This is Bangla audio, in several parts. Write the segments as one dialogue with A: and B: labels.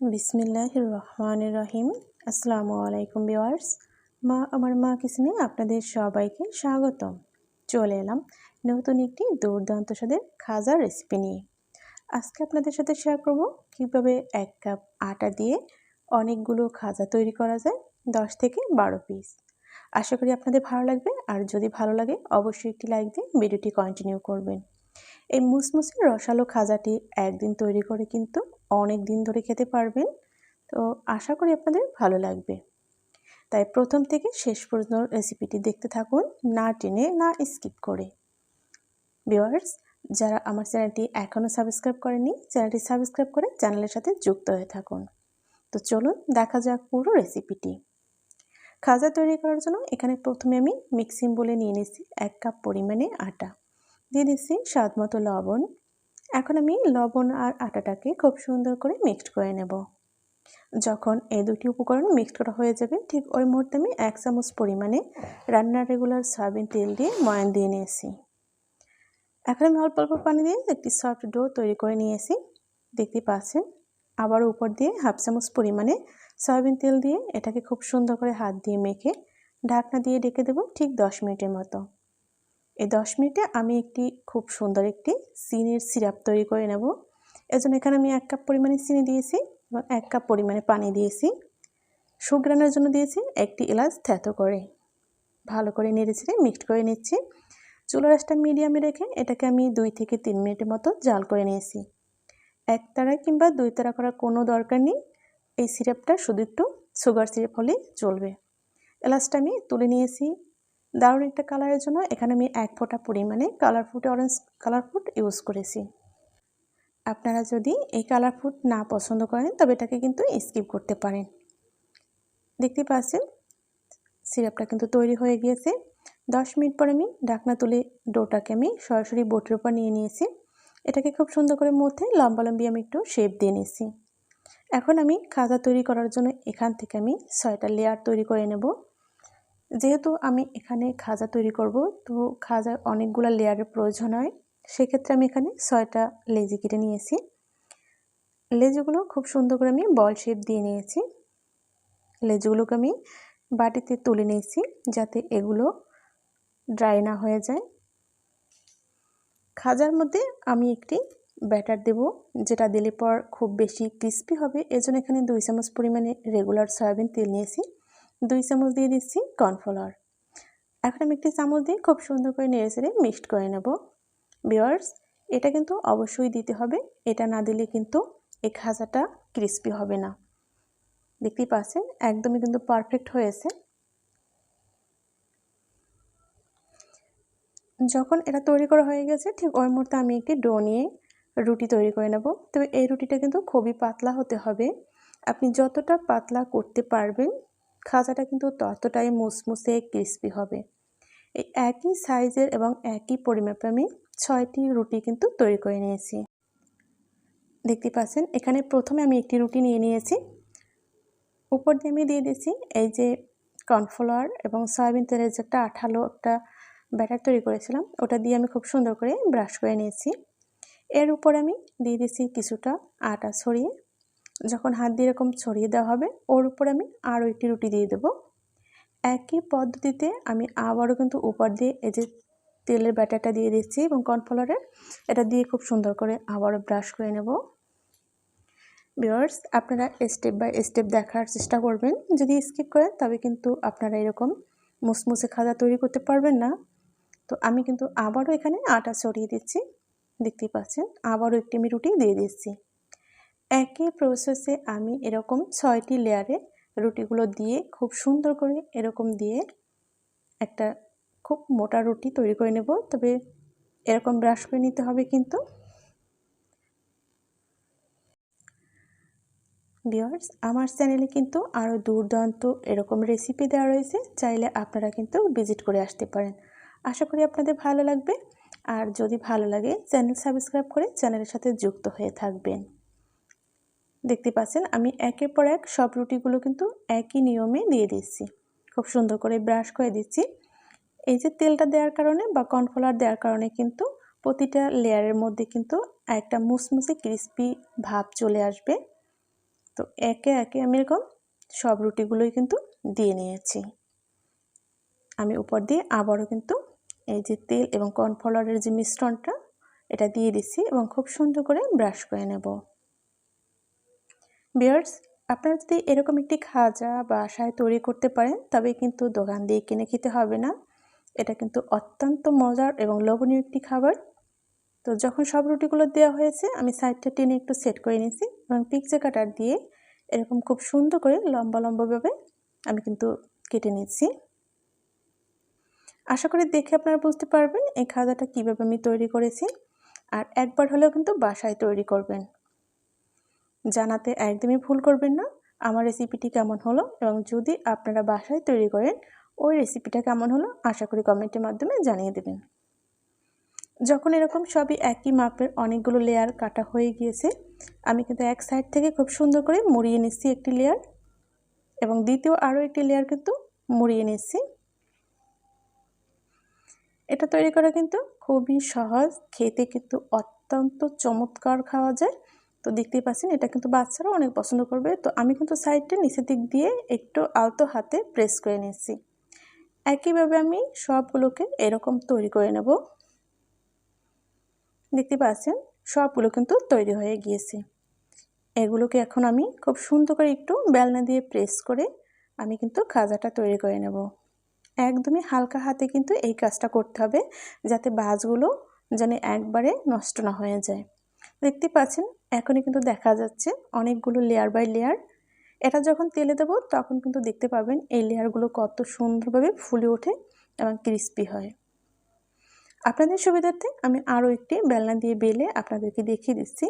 A: বিসমিল্লাহ রহমান রহিম আসসালামু আলাইকুম বিওয়ার্স মা, আমার মা কিচেনে আপনাদের সবাইকে স্বাগতম। চলে এলাম নতুন একটি দুর্দান্ত স্বাদের খাজার রেসিপি নিয়ে। আজকে আপনাদের সাথে শেয়ার করব কীভাবে এক কাপ আটা দিয়ে অনেকগুলো খাজা তৈরি করা যায়, দশ থেকে বারো পিস আশা করি আপনাদের ভালো লাগবে, আর যদি ভালো লাগে, অবশ্যই একটি লাইক দিয়ে ভিডিওটি কন্টিনিউ করবেন। এই মুসমুসে রসালো খাজাটি একদিন তৈরি করে কিন্তু অনেক দিন ধরে খেতে পারবেন। তো আশা করি আপনাদের ভালো লাগবে। তাই প্রথম থেকে শেষ পর্যন্ত রেসিপিটি দেখতে থাকুন, না টেনে, না স্কিপ করে। ভিওয়ার্স যারা আমার চ্যানেলটি এখনও সাবস্ক্রাইব করেনি চ্যানেলটি সাবস্ক্রাইব করে চ্যানেলের সাথে যুক্ত হয়ে থাকুন। তো চলুন, দেখা যাক পুরো রেসিপিটি। খাজা তৈরি করার জন্য এখানে প্রথমে আমি মিক্সিং বলে নিয়ে নিয়েছি এক কাপ পরিমাণে আটা। দিয়ে দিচ্ছি স্বাদ মতো লবণ এখন আমি লবণ আর আটাটাকে খুব সুন্দর করে মিক্সড করে নেব। যখন এই দুটি উপকরণ মিক্সড করা হয়ে যাবে, ঠিক ওই মুহূর্তে আমি এক চামচ পরিমাণে রান্নার রেগুলার সয়াবিন তেল দিয়ে ময়ান দিয়ে নিয়েছি। এখন আমি অল্প অল্প পানি দিয়ে একটি সফট ডো তৈরি করে নিয়েছি। দেখতে পাচ্ছেন, আবার উপর দিয়ে হাফ চামচ পরিমাণে সয়াবিন তেল দিয়ে এটাকে খুব সুন্দর করে হাত দিয়ে মেখে ঢাকনা দিয়ে ডেকে দেবো ঠিক দশ মিনিটের মতো। এই দশ মিনিটে আমি একটি খুব সুন্দর একটি চিনির সিরাপ তৈরি করে নেব। এজন্য এখানে আমি এক কাপ পরিমাণে চিনি দিয়েছি এবং এক কাপ পরিমাণে পানি দিয়েছি। সুগ্রানের জন্য দিয়েছি একটি এলাচ থ্যাতো করে। ভালো করে নেড়ে ছেড়ে মিক্সড করে নিচ্ছি। চুলো রাসটা মিডিয়ামে রেখে এটাকে আমি দুই থেকে তিন মিনিটের মতো জাল করে নিয়েছি। এক তারা কিংবা দুই তারা করার কোনো দরকার নেই। এই সিরাপটা শুধু একটু সুগার সিরাপ হলেই চলবে। এলাচটা আমি তুলে নিয়েছি। দারুণ একটা কালারের জন্য এখানে আমি এক ফোঁটা পরিমাণে colour food orange colour food use করেছি। আপনারা যদি এই কালার ফুড না পছন্দ করেন, তবে এটাকে কিন্তু স্কিপ করতে পারেন। দেখতে পাচ্ছেন? সিরাপটা কিন্তু তৈরি হয়ে গিয়েছে। দশ মিনিট পর আমি ঢাকনা তুলে ডোটাকে আমি সরাসরি বোটের উপর নিয়ে নিয়েছি। এটাকে খুব সুন্দর করে মধ্যে লম্বা লম্বি আমি একটু শেপ দিয়ে নিয়েছি। এখন আমি খাজা তৈরি করার জন্য এখান থেকে আমি ছয়টা লেয়ার তৈরি করে নেব। যেহেতু আমি এখানে খাজা তৈরি করব, তো খাজার অনেকগুলো লেয়ারের প্রয়োজন হয়। সেক্ষেত্রে আমি এখানে ছয়টা লেজি কেটে নিয়েছি। লেজগুলো খুব সুন্দর করে আমি বল শেপ দিয়ে নিয়েছি। লেজগুলোকে আমি বাটিতে তুলে নিয়েছি যাতে এগুলো ড্রাই না হয়ে যায়। খাজার মধ্যে আমি একটি ব্যাটার দেব, যেটা দিলে পর খুব বেশি ক্রিস্পি হবে। এজন্য এখানে দুই চামচ পরিমাণে রেগুলার সয়াবিন তেল নিয়েছি। দুই চামচ দিয়ে দিচ্ছি কর্নফ্লাওয়ার। এখন আমি একটি চামচ দিয়ে খুব সুন্দর করে নেড়ে চেড়ে মিক্সড করে নেব। বিয়ার্স এটা কিন্তু অবশ্যই দিতে হবে। এটা না দিলে কিন্তু এই খাজাটা ক্রিস্পি হবে না। দেখতেই পাচ্ছেন, একদমই কিন্তু পারফেক্ট হয়েছে। যখন এটা তৈরি করা হয়ে গেছে, ঠিক ওই মুহূর্তে আমি একটি ডো নিয়ে রুটি তৈরি করে নেব। তবে এই রুটিটা কিন্তু খুবই পাতলা হতে হবে। আপনি যতটা পাতলা করতে পারবেন খাজাটা কিন্তু ততটাই মুসমুসে ক্রিস্পি হবে। এই একই সাইজের এবং একই পরিমাপে আমি ছয়টি রুটি কিন্তু তৈরি করে নিয়েছি। দেখতে পাচ্ছেন, এখানে প্রথমে আমি একটি রুটি নিয়ে নিয়েছি। উপর দিয়ে আমি দিয়ে দিয়েছি এই যে কর্নফ্লাওয়ার এবং সয়াবিন তেলের যে একটা আঠালো একটা ব্যাটার তৈরি করেছিলাম, ওটা দিয়ে আমি খুব সুন্দর করে ব্রাশ করে নিয়েছি। এর উপর আমি দিয়ে দিয়েছি কিছুটা আটা ছড়িয়ে যখন হাত দিয়ে এরকম ছড়িয়ে দেওয়া হবে, ওর উপর আমি আরও একটি রুটি দিয়ে দেবো। একই পদ্ধতিতে আমি আবারও কিন্তু উপর দিয়ে এই যে তেলের ব্যাটারটা দিয়ে দিচ্ছি এবং কর্নফ্লাওয়ারের, এটা দিয়ে খুব সুন্দর করে আবারও ব্রাশ করে নেব। বিয়ার্স আপনারা স্টেপ বাই স্টেপ দেখার চেষ্টা করবেন। যদি স্কিপ করেন, তবে কিন্তু আপনারা এরকম মুসমুসে খাজা তৈরি করতে পারবেন না। তো আমি কিন্তু আবারও এখানে আটা ছড়িয়ে দিচ্ছি। দেখতেই পাচ্ছেন, আবারও একটি আমি রুটি দিয়ে দিচ্ছি। একই প্রসেসে আমি এরকম ছয়টি লেয়ারে রুটিগুলো দিয়ে খুব সুন্দর করে এরকম দিয়ে একটা খুব মোটা রুটি তৈরি করে নেব। তবে এরকম ব্রাশ করে নিতে হবে কিন্তু। বিয়ার্স আমার চ্যানেলে কিন্তু আরও দুর্দান্ত এরকম রেসিপি দেওয়া রয়েছে। চাইলে আপনারা কিন্তু ভিজিট করে আসতে পারেন। আশা করি আপনাদের ভালো লাগবে। আর যদি ভালো লাগে চ্যানেল সাবস্ক্রাইব করে চ্যানেলের সাথে যুক্ত হয়ে থাকবেন। দেখতে পাচ্ছেন, আমি একের পর এক সব রুটিগুলো কিন্তু একই নিয়মে দিয়ে দিচ্ছি। খুব সুন্দর করে ব্রাশ করে দিচ্ছি। এই যে তেলটা দেওয়ার কারণে বা কর্নফ্লাওয়ার দেওয়ার কারণে কিন্তু প্রতিটা লেয়ারের মধ্যে কিন্তু একটা মুসমুসে ক্রিস্পি ভাব চলে আসবে। তো একে একে আমি এরকম সব রুটিগুলোই কিন্তু দিয়ে নিয়েছি। আমি উপর দিয়ে আবারও কিন্তু এই যে তেল এবং কর্নফ্লাওয়ারের যে মিশ্রণটা, এটা দিয়ে দিচ্ছি এবং খুব সুন্দর করে ব্রাশ করে নেব। বিয়ার্স আপনারা যদি এরকম একটি খাজা বাসায় তৈরি করতে পারেন, তবে কিন্তু দোকান দিয়ে কিনে খেতে হবে না। এটা কিন্তু অত্যন্ত মজার এবং লোভনীয় একটি খাবার। তো যখন সব রুটিগুলো দেওয়া হয়েছে, আমি সাইডটা টেনে একটু সেট করে নিয়েছি এবং পিকচে কাটার দিয়ে এরকম খুব সুন্দর করে লম্বা লম্বাভাবে আমি কিন্তু কেটে নিচ্ছি আশা করি দেখে আপনারা বুঝতে পারবেন এই খাজাটা কীভাবে আমি তৈরি করেছি। আর একবার হলেও কিন্তু বাসায় তৈরি করবেন। জানাতে একদমই ভুল করবেন না। আমার রেসিপিটি কেমন হলো এবং যদি আপনারা বাসায় তৈরি করেন, ওই রেসিপিটা কেমন হলো আশা করি কমেন্টের মাধ্যমে জানিয়ে দেবেন। যখন এরকম সবই একই মাপের অনেকগুলো লেয়ার কাটা হয়ে গিয়েছে, আমি কিন্তু এক সাইড থেকে খুব সুন্দর করে মুড়িয়ে নিচ্ছি একটি লেয়ার এবং দ্বিতীয় আরও একটি লেয়ার কিন্তু মুড়িয়ে নিচ্ছি। এটা তৈরি করা কিন্তু খুবই সহজ, খেতে কিন্তু অত্যন্ত চমৎকার খাওয়া যায়। তো দেখতেই পাচ্ছেন, এটা কিন্তু বাচ্চারাও অনেক পছন্দ করবে। তো আমি কিন্তু সাইডটা নিচের দিক দিয়ে একটু আলতো হাতে প্রেস করে নিচ্ছি। একইভাবে আমি সবগুলোকে এরকম তৈরি করে নেব। দেখতে পাচ্ছেন, সবগুলো কিন্তু তৈরি হয়ে গিয়েছে। এগুলোকে এখন আমি খুব সুন্দর করে একটু বেলনা দিয়ে প্রেস করে আমি কিন্তু খাজাটা তৈরি করে নেব। একদমই হালকা হাতে কিন্তু এই কাজটা করতে হবে, যাতে বাজগুলো যেন একবারে নষ্ট না হয়ে যায়। দেখতে পাচ্ছেন, এখনই কিন্তু দেখা যাচ্ছে অনেকগুলো লেয়ার বাই লেয়ার এটা যখন তেলে দেবো, তখন কিন্তু দেখতে পাবেন এই লেয়ারগুলো কত সুন্দরভাবে ফুলে ওঠে এবং ক্রিস্পি হয়। আপনাদের সুবিধার্থে আমি আরও একটি বেলনা দিয়ে বেলে আপনাদেরকে দেখিয়ে দিচ্ছি।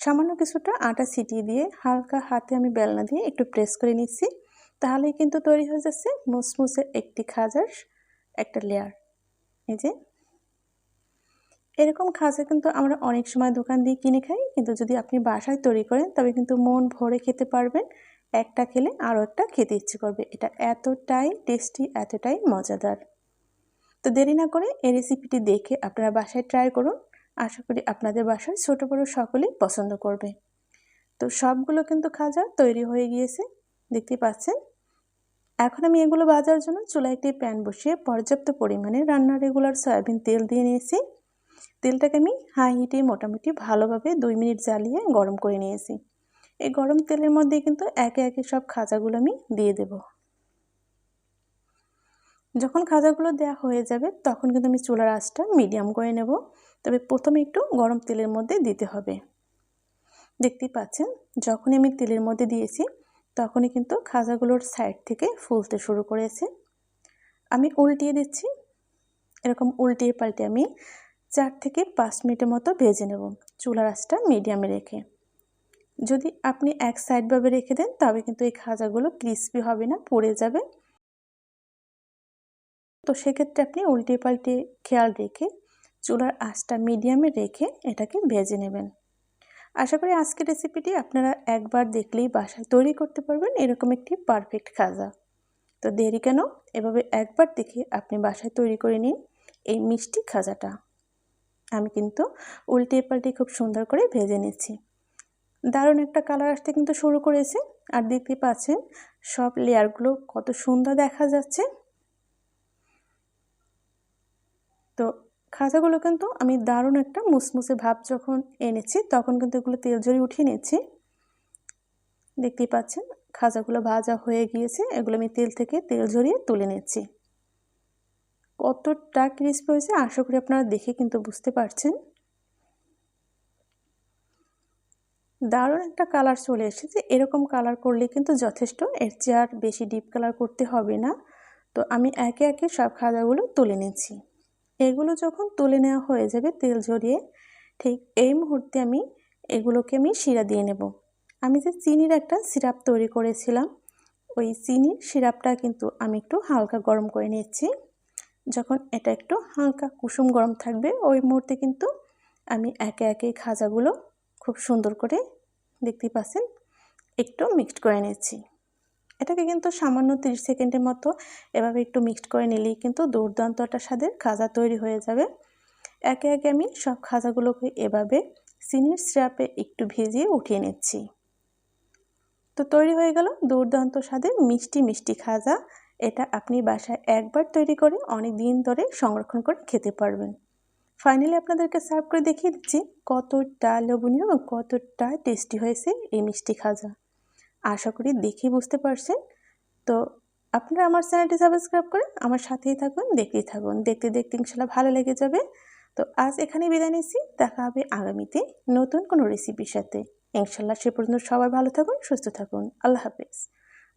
A: সামান্য কিছুটা আটা ছিটিয়ে দিয়ে হালকা হাতে আমি বেলনা দিয়ে একটু প্রেস করে নিচ্ছি। তাহলেই কিন্তু তৈরি হয়ে যাচ্ছে মুসমুসে একটি খাজার একটা লেয়ার এই যে এরকম খাজা কিন্তু আমরা অনেক সময় দোকান দিয়ে কিনে খাই। কিন্তু যদি আপনি বাসায় তৈরি করেন, তবে কিন্তু মন ভরে খেতে পারবেন। একটা খেলে আরও একটা খেতে ইচ্ছে করবে। এটা এতটাই টেস্টি, এতটাই মজাদার। তো দেরি না করে এই রেসিপিটি দেখে আপনারা বাসায় ট্রাই করুন। আশা করি আপনাদের বাসায় ছোটো, বড়ো সকলেই পছন্দ করবে। তো সবগুলো কিন্তু খাজা তৈরি হয়ে গিয়েছে। দেখতে পাচ্ছেন? এখন আমি এগুলো বাজার জন্য চুলায় একটি প্যান বসিয়ে পর্যাপ্ত পরিমাণে রান্নার রেগুলার সয়াবিন তেল দিয়ে নিয়েছি। তেলটাকে আমি হাই হিটে মোটামুটি ভালোভাবে দুই মিনিট জ্বালিয়ে গরম করে নিয়েছি। এই গরম তেলের মধ্যে কিন্তু একে একে সব খাজাগুলো আমি দিয়ে দেব। যখন খাজাগুলো দেওয়া হয়ে যাবে তখন কিন্তু আমি চুলার আঁচটা মিডিয়াম করে নেব। তবে প্রথমে একটু গরম তেলের মধ্যে দিতে হবে। দেখতেই পাচ্ছেন, যখনই আমি তেলের মধ্যে দিয়েছি তখনই কিন্তু খাজাগুলোর সাইড থেকে ফুলতে শুরু করেছে। আমি উল্টিয়ে দিচ্ছি। এরকম উল্টিয়ে পাল্টে আমি চার থেকে পাঁচ মিনিটের মতো ভেজে নেব। চুলার আঁচটা মিডিয়ামে রেখে। যদি আপনি এক সাইডভাবে রেখে দেন, তবে কিন্তু এই খাজাগুলো ক্রিসপি হবে না, পড়ে যাবে। তো সেক্ষেত্রে আপনি উল্টে পাল্টে খেয়াল রেখে চুলার আঁচটা মিডিয়ামে রেখে এটাকে ভেজে নেবেন। আশা করি আজকের রেসিপিটি আপনারা একবার দেখলেই বাসায় তৈরি করতে পারবেন এরকম একটি পারফেক্ট খাজা। তো দেরি কেন? এভাবে একবার দেখে আপনি বাসায় তৈরি করে নিন এই মিষ্টি খাজাটা। আমি কিন্তু উল্টে পাল্টে খুব সুন্দর করে ভেজে নিচ্ছি। দারুণ একটা কালার আসতে কিন্তু শুরু করেছে। আর দেখতে পাচ্ছেন, সব লেয়ারগুলো কত সুন্দর দেখা যাচ্ছে। তো খাজাগুলো কিন্তু আমি দারুণ একটা মুসমুসে ভাব যখন এনেছি, তখন কিন্তু এগুলো তেল জড়িয়ে উঠিয়ে নিচ্ছি। দেখতেই পাচ্ছেন খাজাগুলো ভাজা হয়ে গিয়েছে, এগুলো আমি তেল থেকে তেল ঝরিয়ে তুলে নিচ্ছি। কতটা ক্রিস্পি হয়েছে, আশা করি আপনারা দেখে কিন্তু বুঝতে পারছেন। দারুণ একটা কালার চলে এসেছে, এরকম কালার করলে কিন্তু যথেষ্ট, এর চেয়ে বেশি ডিপ কালার করতে হবে না। তো আমি একে একে সব খাজাগুলো তুলে নিচ্ছি। এগুলো যখন তুলে নেওয়া হয়ে যাবে তেল ঝরিয়ে, ঠিক এই মুহূর্তে আমি এগুলোকে আমি শিরা দিয়ে নেব। আমি যে চিনির একটা সিরাপ তৈরি করেছিলাম, ওই চিনির সিরাপটা কিন্তু আমি একটু হালকা গরম করে নিচ্ছি। যখন এটা একটু হালকা কুসুম গরম থাকবে, ওই মুহূর্তে কিন্তু আমি একে একে খাজাগুলো খুব সুন্দর করে দেখতে পাচ্ছেন, একটু মিক্সড করে নিচ্ছি। এটাকে কিন্তু সামান্য 30 সেকেন্ডের মতো এভাবে একটু মিক্সড করে নিলেই কিন্তু দুর্দান্ত একটা স্বাদের খাজা তৈরি হয়ে যাবে। একে একে আমি সব খাজাগুলোকে এভাবে চিনির সিরাপে একটু ভেজিয়ে উঠিয়ে নিচ্ছি। তো তৈরি হয়ে গেল দুর্দান্ত স্বাদের মিষ্টি মিষ্টি খাজা। এটা আপনি বাসায় একবার তৈরি করে অনেক দিন ধরে সংরক্ষণ করে খেতে পারবেন। ফাইনালি আপনাদেরকে সার্ভ করে দেখিয়ে দিচ্ছি কতটা এবং কতটা টেস্টি হয়েছে এই মিষ্টি খাজা। আশা করি দেখে বুঝতে পারছেন। তো আপনারা আমার চ্যানেলটি সাবস্ক্রাইব করে আমার সাথেই থাকুন, দেখতেই থাকুন। দেখতে দেখতে ইনশাল্লাহ ভালো লেগে যাবে। তো আজ এখানে বিদায় নিচ্ছি। দেখা হবে আগামীতে নতুন কোনো রেসিপির সাথে। ইনশাল্লাহ সে পর্যন্ত সবাই ভালো থাকুন, সুস্থ থাকুন। আল্লাহ হাফেজ।